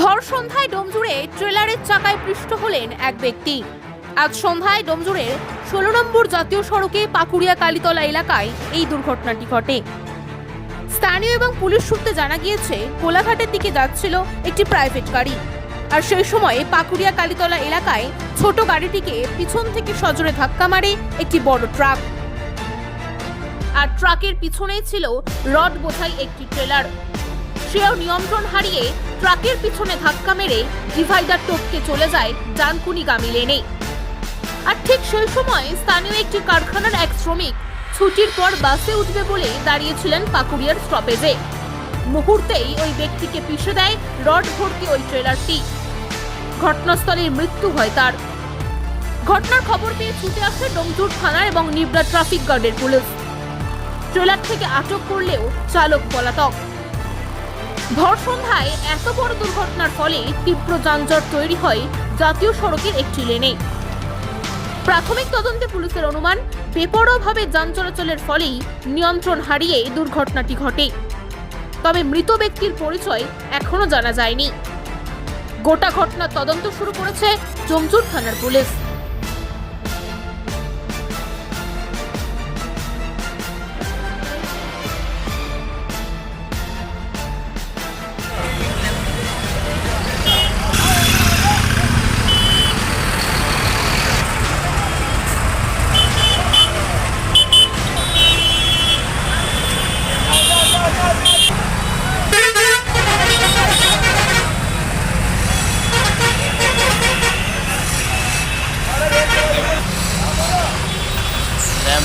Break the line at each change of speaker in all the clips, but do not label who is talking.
ভর সন্ধ্যায় ডোমজুড়ে ট্রেলারের চাকায় পৃষ্ঠ হলেন এক ব্যক্তি। আজ সন্ধ্যায় ডোমজুড়ের ষোলো নম্বর জাতীয় সড়কে পাকুড়িয়া কালীতলা এলাকায় এই দুর্ঘটনাটি ঘটে। স্থানীয় এবং পুলিশ সূত্রে জানা গিয়েছে, কোলাঘাটের দিকে যাচ্ছিল একটি প্রাইভেট গাড়ি। আর সেই সময় পাকুড়িয়া কালীতলা এলাকায় ছোট গাড়িটিকে পিছন থেকে সজোরে ধাক্কা মারে একটি বড় ট্রাক। আর ট্রাকের পিছনেই ছিল রড বোঝাই একটি ট্রেলার। সেও নিয়ন্ত্রণ হারিয়ে ট্রাকের পিছনে ধাক্কা মেরে ডিভাইডার টপকে চলে যায় ডানকুনিগামী লেনে। আর ঠিক সেই সময় স্থানীয় একটি কারখানার এক শ্রমিক ছুটির পর বাসে উঠবে বলে দাঁড়িয়েছিলেন পাকুড়িয়ার স্টপেজে। মুহূর্তেই ওই ব্যক্তিকে পিষে দেয় রড ভর্তি ওই ট্রেলারটি। ঘটনাস্থলে মৃত্যু হয় তার। ঘটনার খবর পেয়ে ছুটে আসে ডোমজুর থানার এবং নিবরা ট্রাফিক গার্ডের পুলিশ। ট্রেলার থেকে আটক করলেও চালক পলাতক। ভর সন্ধ্যায় এত বড় দুর্ঘটনার ফলে তীব্র যানজট তৈরি হয় জাতীয় সড়কের একটি লেনে। প্রাথমিক তদন্তে পুলিশের অনুমান, বেপরোয়াভাবে যান চলাচলের ফলেই নিয়ন্ত্রণ হারিয়ে দুর্ঘটনাটি ঘটে। তবে মৃত ব্যক্তির পরিচয় এখনও জানা যায়নি। গোটা ঘটনার তদন্ত শুরু করেছে জমজুর থানার পুলিশ।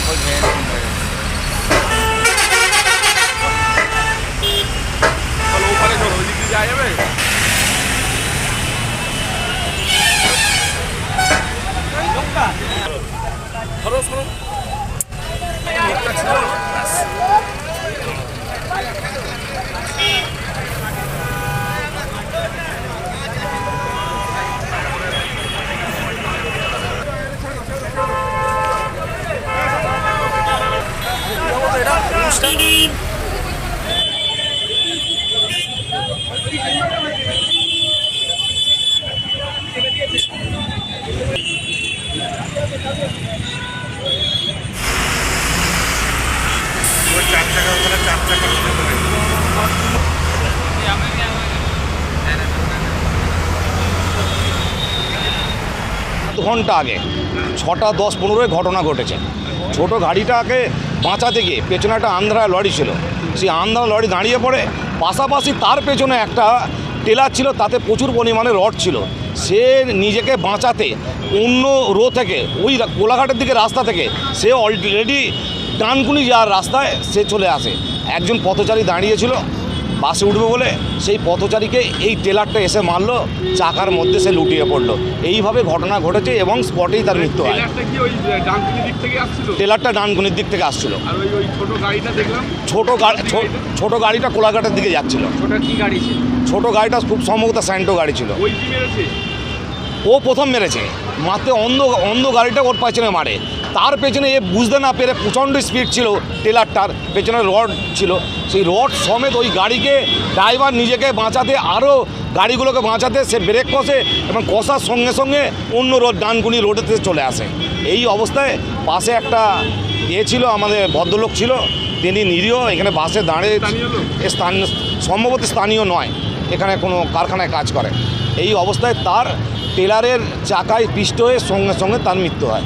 র্যাম্প ঘেরে
চলো ওখানে চলো ওই দিক
ঘণ্টা আগে ছটা দশ পনেরোয় ঘটনা ঘটেছে। ছোট গাড়িটাকে বাঁচাতে গিয়ে পেছনে একটা আন্ধ্রা লরি ছিল। সেই আন্ধ্রা লরি দাঁড়িয়ে পড়ে। পাশাপাশি তার পেছনে একটা টেলার ছিল, তাতে প্রচুর পরিমাণে রড ছিল। সে নিজেকে বাঁচাতে অন্য রো থেকে, ওই কোলাঘাটের দিকে রাস্তা থেকে, সে অলরেডি ডানকুনি যাওয়ার রাস্তায় সে চলে আসে। একজন পথচারী দাঁড়িয়েছিল বাসে উঠবে বলে সেই পথচারীকে এই টেলারটা এসে মারলো চাকার মধ্যে সে লুটিয়ে পড়ল। এইভাবে ঘটনা ঘটেছে এবং স্পটেই তার মৃত্যু হয়।
ট্রেলারটা
টেলারটা ডানকুনির দিক থেকে আসছিল?
ছোট গাড়িটা
ছোট গাড়ি ছোট গাড়িটা কোলাঘাটের দিকে যাচ্ছিল। ছোট গাড়িটা খুব সম্ভবত স্যান্টো গাড়ি ছিল। ও প্রথম মেরেছে। মারতে অন্ধ অন্ধ গাড়িটা ওর পেছনে মারে। তার পেছনে এ বুঝতে না পেরে প্রচণ্ড স্পিড ছিল টেলারটার পেছনে রড ছিল। সেই রড সমেত ওই গাড়িকে ড্রাইভার নিজেকে বাঁচাতে আরও গাড়িগুলোকে বাঁচাতে সে ব্রেক কষে এবং কষার সঙ্গে সঙ্গে অন্য রোড ডানকুনি রোডেতে চলে আসে। এই অবস্থায় পাশে একটা এ ছিল আমাদের ভদ্রলোক ছিল। তিনি নিরীহ এখানে বাসে দাঁড়িয়ে
স্থানীয়
সম্ভবত স্থানীয় নয় এখানে কোনো কারখানায় কাজ করে। এই অবস্থায় তার টেলারের চাকায় পিষ্ট হয়ে সঙ্গে সঙ্গে তার মৃত্যু হয়।